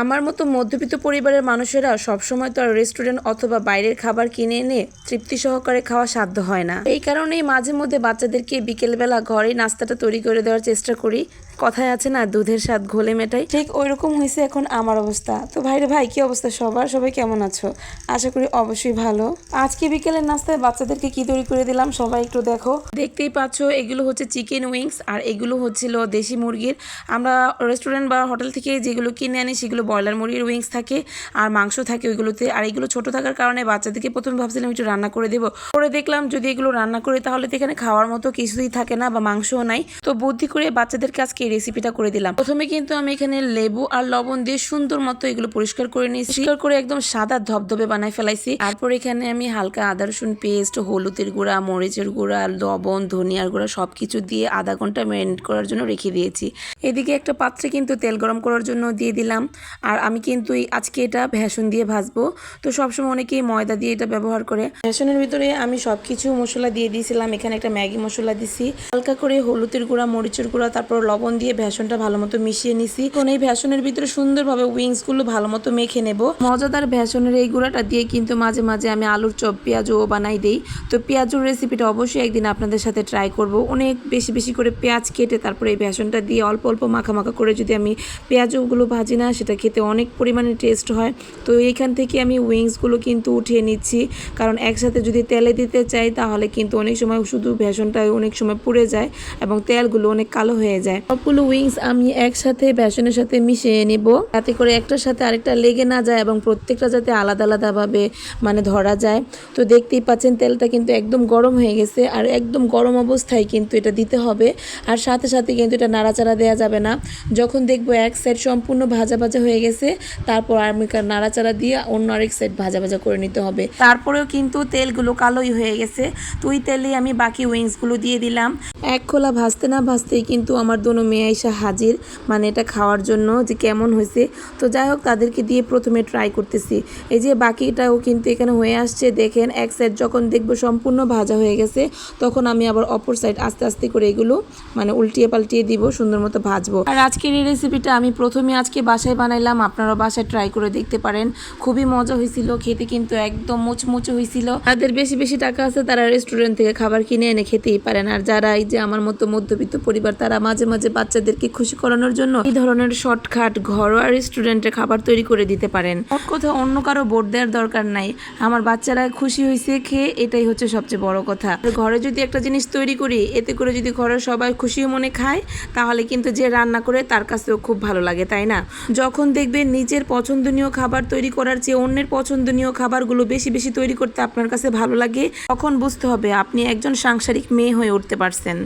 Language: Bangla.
আমার মতো মধ্যবিত্ত পরিবারের মানুষেরা সবসময় তো আর রেস্টুরেন্ট অথবা বাইরের খাবার কিনে এনে তৃপ্তি সহকারে খাওয়া সাধ্য হয় না। এই কারণেই মাঝে মধ্যে বাচ্চাদেরকে বিকেলবেলা ঘরে নাস্তাটা তৈরি করে দেওয়ার চেষ্টা করি। কথায় আছে না দুধের স্বাদ ঘোলে মেটাই। ঠিক ওই রকম হয়েছে এখন আমার অবস্থা। তো ভাইরে ভাই কি অবস্থা সবার? সবাই কেমন আছো? আশা করি অবশ্যই ভালো। আজকে বিকেলের নাস্তায় বাচ্চাদেরকে কি তৈরি করে দিলাম সবাই একটু দেখো। দেখতেই পাচ্ছ এগুলো হচ্ছে চিকেন উইংস আর এগুলো হচ্ছিল দেশি মুরগির। আমরা রেস্টুরেন্ট বা হোটেল থেকে যেগুলো কিনে আনি সেগুলো ব্রয়লার মুরগির উইংস থাকে আর মাংস থাকে ওইগুলোতে। আর এগুলো ছোট থাকার কারণে বাচ্চাদেরকে প্রথমে ভাবছিলাম একটু রান্না করে দেবো। করে দেখলাম যদি এগুলো রান্না করি তাহলে তো এখানে খাওয়ার মতো কিছুই থাকে না বা মাংসও নাই। তো বুদ্ধি করে বাচ্চাদেরকে আজকে এই রেসিপিটা করে দিলাম। প্রথমে কিন্তু আমি এখানে লেবু আর লবণ দিয়ে সুন্দর মতো এগুলো পরিষ্কার করে নিয়েছি। পরিষ্কার করে একদম সাদা ধবধবে বানাই ফেলাইছি। তারপর এখানে আমি হালকা আদা, রসুন পেস্ট, হলুদের গুঁড়া, মরিচের গুঁড়া, লবণ, ধনিয়ার গুঁড়া সবকিছু দিয়ে আধা ঘণ্টা ম্যারিনেট করার জন্য রেখে দিয়েছি। এদিকে একটা পাত্রে কিন্তু তেল গরম করার জন্য দিয়ে দিলাম। আর আমি কিন্তু আজকে এটা ভেষণ দিয়ে ভাজবো। তো সবসময় অনেকেই ময়দা দিয়ে এটা ব্যবহার করে। ভেষণের ভিতরে আমি সবকিছু মশলা দিয়ে দিয়েছিলাম। এখানে একটা ম্যাগি মশলা দিছি। হালকা করে হলুদের গুঁড়া, মরিচের গুঁড়া, তারপর লবণ দিয়ে ভেষণটা ভালো মতো মিশিয়ে নিছি। এখন এই ভেষণের ভিতরে সুন্দরভাবে উইংসগুলো ভালো মতো মেখে নেব। মজাদার ভেষণের এই গুঁড়াটা দিয়ে কিন্তু মাঝে মাঝে আমি আলুর চপ, পেঁয়াজও বানাই দিই। তো পেঁয়াজুর রেসিপিটা অবশ্যই একদিন আপনাদের সাথে ট্রাই করব। অনেক বেশি বেশি করে পেঁয়াজ কেটে তারপরে এই বেসনটা দিয়ে অল্প অল্প মাখা মাখা করে যদি আমি পেঁয়াজগুলো ভাজি না, সেটা খেতে অনেক পরিমাণে টেস্ট হয়। তো এইখান থেকে আমি উইংসগুলো কিন্তু উঠিয়ে নিচ্ছি। কারণ একসাথে যদি তেলে দিতে চাই, তাহলে কিন্তু অনেক সময় শুধু বেসনটা অনেক সময় পুড়ে যায় এবং তেলগুলো অনেক কালো হয়ে যায়। সবগুলো উইংস আমি একসাথে বেসনের সাথে মিশিয়ে নেব। যাতে করে একটার সাথে আরেকটা লেগে না যায় এবং প্রত্যেকটা যাতে আলাদা আলাদাভাবে মানে ধরা যায়। তো দেখতেই পাচ্ছেন, তেলটা কিন্তু একদম গরম হয়ে গেছে আর একদম গরম অবস্থায় কিন্তু এটা দিতে হবে। আর সাথে সাথে কিন্তু এটা নাড়াচাড়া দেওয়া যাবে না। যখন দেখব এক সাইড সম্পূর্ণ ভাজা ভাজা হয়ে গেছে, তারপর আমি নাড়াচাড়া দিয়ে অন্য আরেক সাইড ভাজা ভাজা করে নিতে হবে। তারপরেও কিন্তু তেলগুলো কালোই হয়ে গেছে। তো ওই তেলে আমি বাকি উইংসগুলো দিয়ে দিলাম। এক খোলা ভাজতে না ভাজতেই কিন্তু আমার দোনো মেয়ে এসে হাজির মানে এটা খাওয়ার জন্য যে কেমন হয়েছে। তো যাই হোক, তাদেরকে দিয়ে প্রথমে ট্রাই করতেছি। এই যে বাকিটাও কিন্তু এখানে হয়ে আসছে। দেখেন, এক সাইড যখন দেখব সম্পূর্ণ ভাজা হয়ে গেছে, তখন আমি আবার অপর সাইড আস্তে আস্তে করে এগুলো মানে উল্টিয়ে পাল্টিয়ে দিব, সুন্দর মতো ভাজবো। আর আজকের এই রেসিপিটা আমি প্রথমে আজকে বাসায় বানাইলাম। আপনারা বাসায় ট্রাই করে দেখতে পারেন। খুবই মজা হয়েছিল, খেতে কিন্তু একদম মুচমুচে হয়েছিল। যাদের বেশি বেশি টাকা আছে, তারা রেস্টুরেন্ট থেকে খাবার কিনে এনে খেতেই পারেন। আর যারা এই যে আমার মতো মধ্যবিত্ত পরিবার, তারা মাঝে মাঝে বাচ্চাদেরকে খুশি করানোর জন্য এই ধরনের শর্টকাট, ঘরোয়া রেস্টুরেন্টে খাবার তৈরি করে দিতে পারেন। ওর কোথাও অন্য কারও বোর্ড দেওয়ার দরকার নাই। আমার বাচ্চারা খুশি হয়েছে খেয়ে এটাই হচ্ছে সবচেয়ে বড় কথা। ঘরে যদি একটা জিনিস তৈরি করি, এতে করে যদি ঘরের সবাই খুশি মনে খায়, তাহলে কিন্তু যে রান্না করে তার কাছেও খুব ভালো লাগে, তাই না? যখন দেখবেন নিজের পছন্দনীয় খাবার তৈরি করার চেয়ে অন্যের পছন্দনীয় খাবারগুলো বেশি বেশি তৈরি করতে আপনার কাছে ভালো লাগে, তখন বুঝতে হবে আপনি একজন সাংসারিক মেয়ে হয়ে উঠতে পারছেন।